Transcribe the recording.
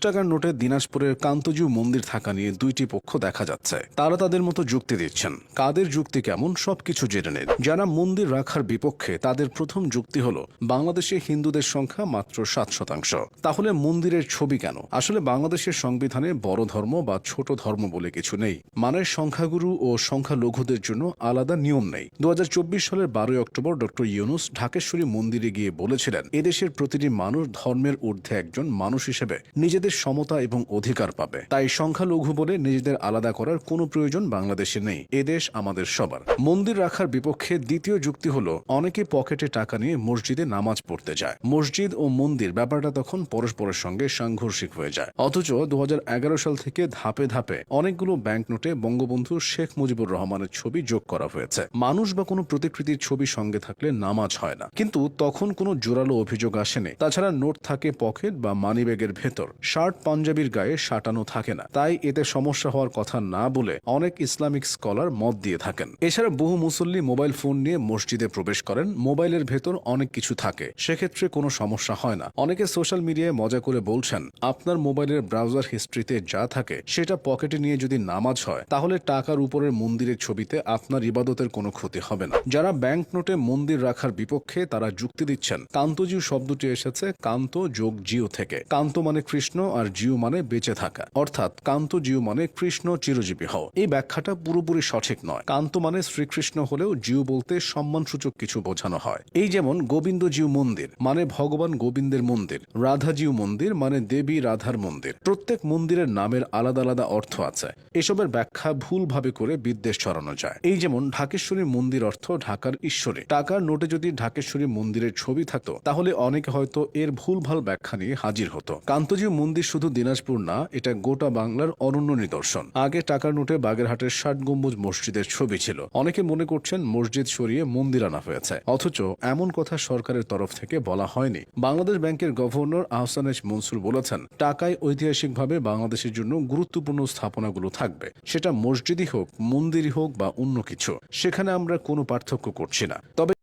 টাকার নোটে দিনাজপুরের কান্তজু মন্দির থাকা নিয়ে দুইটি পক্ষ দেখা যাচ্ছে। তারা তাদের মতো যুক্তি দিচ্ছেন। কাদের যুক্তি কেমন, সবকিছু জেনে নিন। যারা মন্দির রাখার বিপক্ষে, তাদের প্রথম যুক্তি হলো, বাংলাদেশে হিন্দুদের সংখ্যা মাত্র সাত শতাংশ। তাহলে মন্দিরের ছবি কেন? আসলে বাংলাদেশের সংবিধানে বড় ধর্ম বা ছোট ধর্ম বলে কিছু নেই। মানে সংখ্যাগুরু ও সংখ্যালঘুদের জন্য আলাদা নিয়ম নেই। দু হাজার চব্বিশ সালের বারোই অক্টোবর ডক্টর ইউনুস ঢাকেশ্বরী মন্দিরে গিয়ে বলেছিলেন, এদেশের প্রতিটি মানুষ ধর্মের ঊর্ধ্বে একজন মানুষ হিসেবে নিজেদের সমতা এবং অধিকার পাবে। তাই সংখ্যালঘু বলে নিজেদের আলাদা করার কোনো প্রয়োজন বাংলাদেশে নেই। এদেশ আমাদের সবার। মন্দির রাখার বিপক্ষে দ্বিতীয় যুক্তি হলো, অনেকে পকেটে টাকা নিয়ে মসজিদে নামাজ পড়তে যায়। মসজিদ ও মন্দির ব্যাপারটা তখন পরস্পরের সঙ্গে সাংঘর্ষিক হয়ে যায়। অথচ দু সাল থেকে ধাপে ধাপে অনেকগুলো ব্যাংক নোটে বঙ্গবন্ধু শেখ মুজিবুর রহমানের ছবি যোগ করা হয়েছে। মানুষ বা কোনো প্রতিকৃতির ছবি সঙ্গে থাকলে নামাজ হয় না। কিন্তু তখন কোনো জোরালো অভিযোগ আসেনি। তাছাড়া নোট থাকে পকেট বা মানিব্যাগের ভেতর। শার্ট পাঞ্জাবির গায়ে সাটানো থাকে না। তাই এতে সমস্যা হওয়ার কথা না বলে অনেক ইসলামিক স্কলার মত দিয়ে থাকেন। এছাড়া বহু মুসল্লি মোবাইল ফোন নিয়ে মসজিদে প্রবেশ করেন। মোবাইলের ভেতর অনেক কিছু থাকে। সেক্ষেত্রে কোনো সমস্যা হয় না। অনেকে সোশ্যাল মিডিয়ায় মজা করে বলছেন, আপনার মোবাইলের ব্রাউজার হিস্ট্রিতে যা থাকে, সেটা পকেটে নিয়ে যদি নামাজ হয়, তাহলে টাকার উপরের মন্দিরের ছবিতে আপনার ইবাদতের কোনো ক্ষতি হবে না। যারা ব্যাংক নোটে মন্দির রাখার বিপক্ষে তারা যুক্তি দিচ্ছেন, কান্তজিউ শব্দটি এসেছে, কান্ত যোগ জিও থেকে। কান্ত মানে কৃষ্ণ আর জিও মানে বেঁচে থাকা। অর্থাৎ কান্ত জিও মানে কৃষ্ণ চিরজীবী হও। এই ব্যাখ্যাটা পুরোপুরি সঠিক নয়। কান্ত মানে শ্রীকৃষ্ণ হলেও জিও বলতে সম্মানসূচক কিছু বোঝানো হয়। এই যেমন গোবিন্দ জিউ মন্দির মানে ভগবান গোবিন্দের মন্দির। রাধা জিউ মন্দির মানে দেবী রাধার মন্দির। প্রত্যেক মন্দিরের নামের আলাদা আলাদা অর্থ আছে। এসবের ব্যাখ্যা ভুলভাবে করে বিদ্বেষ ছড়ানো যায়। এই যেমন ঢাকেশ্বরী মন্দির অর্থ ঢাকার ঈশ্বরে। টাকার নোটে যদি ঢাকেশ্বরী মন্দিরের ছবি থাকতো, তাহলে অনেকে হয়তো এর ভুলভাল ব্যাখ্যা নিয়ে হাজির হতো। কান্তজিউ মন্দির শুধু দিনাজপুর না, এটা গোটা বাংলার অনন্য নিদর্শন। আগে টাকার নোটে বাগেরহাটের ষাট গম্বুজ মসজিদের ছবি ছিল। অনেকে মনে করছেন মসজিদ সরিয়ে মন্দির আনা হয়েছে। অথচ এমন কথা সরকারের তরফ থেকে বলা হয়নি। বাংলাদেশ ব্যাংকের গভর্নর আহসান এস মনসুর বলেছেন, টাকায় ঐতিহাসিকভাবে বাংলাদেশের জন্য গুরুত্বপূর্ণ স্থাপনাগুলো থাকবে। সেটা মসজিদই হোক, মন্দিরই হোক বা অন্য কিছু। সেখানে আমরা কোনো পার্থক্য করছি না। তবে